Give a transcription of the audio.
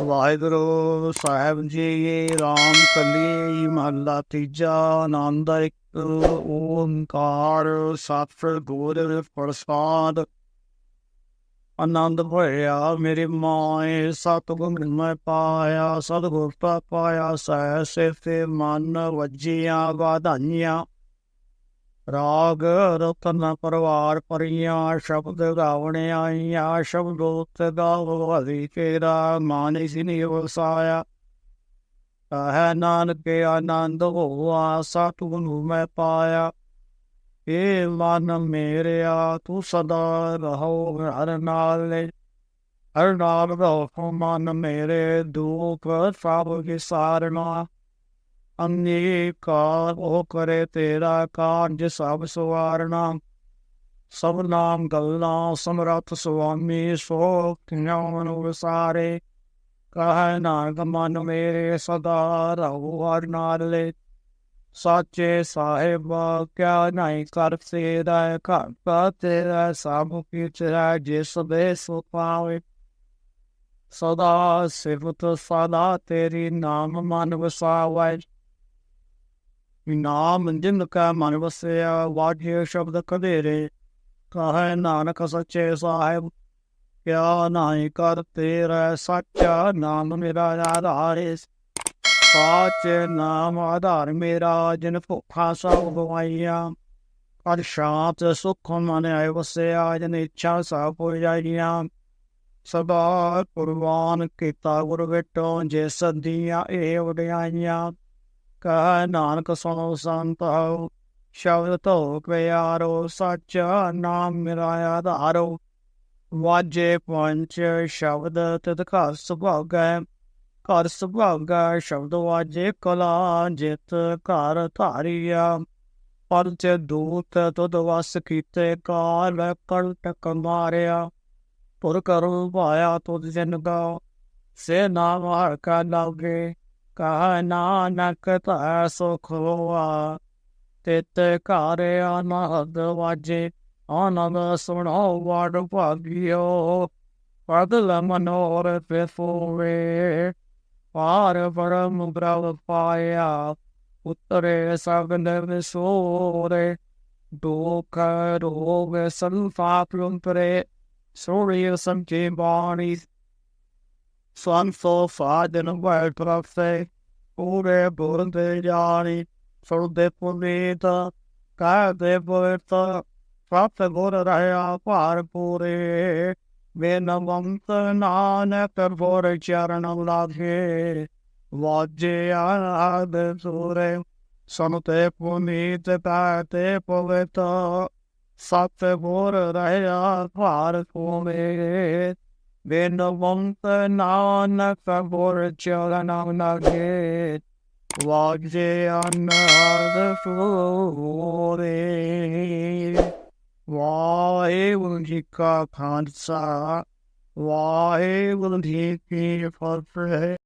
ਵਾਹਿਗੁਰੂ ਸਾਹਿਬ ਜੀ ਰਾਮ ਕਲੀ ਮਹੱਲਾ ਤੀਜਾ ਆਨੰਦ ਇੱਕ, ਓੰਕਾਰ ਸਤਿ ਗੁਰ ਪ੍ਰਸਾਦ। ਆਨੰਦ ਭਇਆ ਮੇਰੇ ਮਾਏ ਸਤਿਗੁਰ ਮੈਂ ਪਾਇਆ, ਸਤਿਗੁਰ ਤਾ ਪਾਇਆ, ਸਹਿ ਸੇ ਤੇ ਮਨ ਵਜੀਆਂ, ਵਾਧਾਈਆਂ। ਰਾਗ ਰਤਨ ਪਰਵਾਰ ਪਰੀਆਂ, ਸ਼ਬਦ ਗਾਵਣੇ ਆਈਆਂ ਸ਼ਬਦੋਤ ਗਾਵ, ਹਰੀ ਤੇਰਾ ਮਾਨਿ ਸਿਨੀ ਵਸਾਇਆ। ਹੈ ਨਾਨਕ ਆਨੰਦ ਹੋਆ ਸਤਿਗੁਰੂ ਮੈਂ ਪਾਇਆ। ਏ ਮਨ ਮੇਰਿਆ, ਤੂੰ ਸਦਾ ਰਹੋ ਹਰ ਨਾਲ। ਹਰ ਨਾਲ ਰਹੋ ਮਨ ਮੇਰੇ, ਦੁਖ ਸਭ ਵਿਸਾਰਨਾ। ਅਨੇਕਾ ਉਹ ਕਰੇ ਤੇਰਾ ਕਾਰਜ ਸਭ ਸਵਾਰਨਾ। ਸਭ ਨਾਮ ਗੱਲਾਂ ਸਮਰੱਥ ਸੁਆਮੀ ਸੋ ਕਿਨਵਨ ਵਿਸਾਰੇ। ਕਹੈ ਨਾਨਕ ਮਨ ਮੇਰੇ ਸਦਾ ਰਹੋ ਹਰ ਨਾਲੇ। ਸਾਚੇ ਸਾਹਿਬ ਕਿਆ ਨਹੀਂ ਕਰ ਤੇਰਾ ਘਰ ਤੇਰਾ ਸਭ ਕੁਛ ਹੈ ਜਿਸ ਦੇ ਸੋ ਪਾਵੇ। ਸਦਾ ਸਿਫਤ ਸਦਾ ਤੇਰੀ ਨਾਮ ਮਨ ਵਸਾਵੇ। ਨਾਮ ਜਿਨ ਕਾ ਮਨ ਵਸਿਆ ਵਾਜੇ ਸ਼ਬਦ ਕਧੇਰੇ, ਕਹੈ ਨਾਨਕ ਸੱਚੇ ਸਾਹਿਬ, ਕਿਆ ਨਾਹੀ ਕਰ ਤੇਰਾ ਸੱਚਾ ਨਾਮ ਮੇਰਾ ਆਧਾਰੇ ਸਾਚੇ ਨਾਮ ਆਧਾਰ ਮੇਰਾ, ਜਿਨ ਭੁੱਖਾ ਸਭ ਗਵਾਈਆਂ। ਪਰ ਸ਼ਾਂਤ ਸੁਖ ਮਨ ਆਇ ਵਸਿਆ, ਜਨ ਇੱਛਾ ਸਭ ਹੋ ਜਾਈਆਂ। ਸਦਾ ਕੁਰਬਾਨ ਕੀਤਾ ਗੁਰ ਵਿਟੋ, ਜੇ ਸਦੀਆਂ ਇਹ ਵਡਿਆਈਆਂ ਕਹ ਨਾਨਕ ਸੁਣੋ ਸੰਤ ਹੋ ਸ਼ਬਦ ਧੋ ਪਿਆਰੋ, ਸੱਚਾ ਨਾਮ ਮੇਰਾ ਆਧਾਰੋ ਵਾਜੇ ਪੰਚ ਸ਼ਬਦ ਤਿਤ ਘਰ ਸੁਭਾਗੈ ਘਰ ਸੁਭਾਗੈ ਸ਼ਬਦ ਵਾਜੇ ਕਲਾ, ਜਿਤ ਘਰ ਧਾਰੀਆ। ਪੰਚ ਦੂਤ ਤਦ ਵਸ ਕੀਤੇ ਕਾਲ ਕੰਟਕ ਮਾਰਿਆ। ਪੁਰ ਕਰੋ ਭਾਇਆ ਤੁਧ ਜਨ ਗਾ ਸੇ ਨਾਮ ਹਰ ਕਾ ਲਾਗੇ। ਕਹ ਨਾਨਕ ਤਾ ਸੁਖ ਹੋਆ, ਤਿਤ ਘਰ ਅਨਹਦ ਵਾਜੇ, ਆਨੰਦ ਸੁਣੋ ਵਡ ਭਾਗਿਓ ਪਦਲ ਮਨੋਰ ਪੇਫੋਵੇ ਪਾਰ ਪਰਮ ਬ੍ਰਹਮ ਪਾਇਆ, ਉਤਰੇ ਸਗਨ ਵਿਸੋਰੇ। ਦੁਖ ਰੋਗ ਸੰਫਾਪ ਲੁੰਤਰੇ ਸੋਰੀ ਸੰਕੇ ਬਾਣੀ। ਸੰਸੋ ਫਾਦਨ ਵਰ ਪ੍ਰਫੇ ਪੂਰੇ ਬੁਰਦੇ ਜਾਣੀ ਸੁਰਦੇ ਪੁਨੀਤ ਕਾ ਦੇ ਪੁਰਤ ਪ੍ਰਾਪਤ ਗੁਰ ਰਹਾ ਭਾਰ ਪੂਰੇ ਵੇਨਵੰਤ ਨਾਨਕ ਬੋਰ ਚਰਨ ਲਾਗੇ ਵਾਜੇ ਆਦ ਸੂਰੇ ਸੰਤੇ ਪੁਨੀਤ ਤਾਤੇ ਪਵਿੱਤ ਸਤ ਗੁਰ ਰਹਾ ਭਾਰ Vinavanta Nana Favora Chalanana Git Vajjayana Fore. Vahevundhika Pansa Vahevundhiki Farfre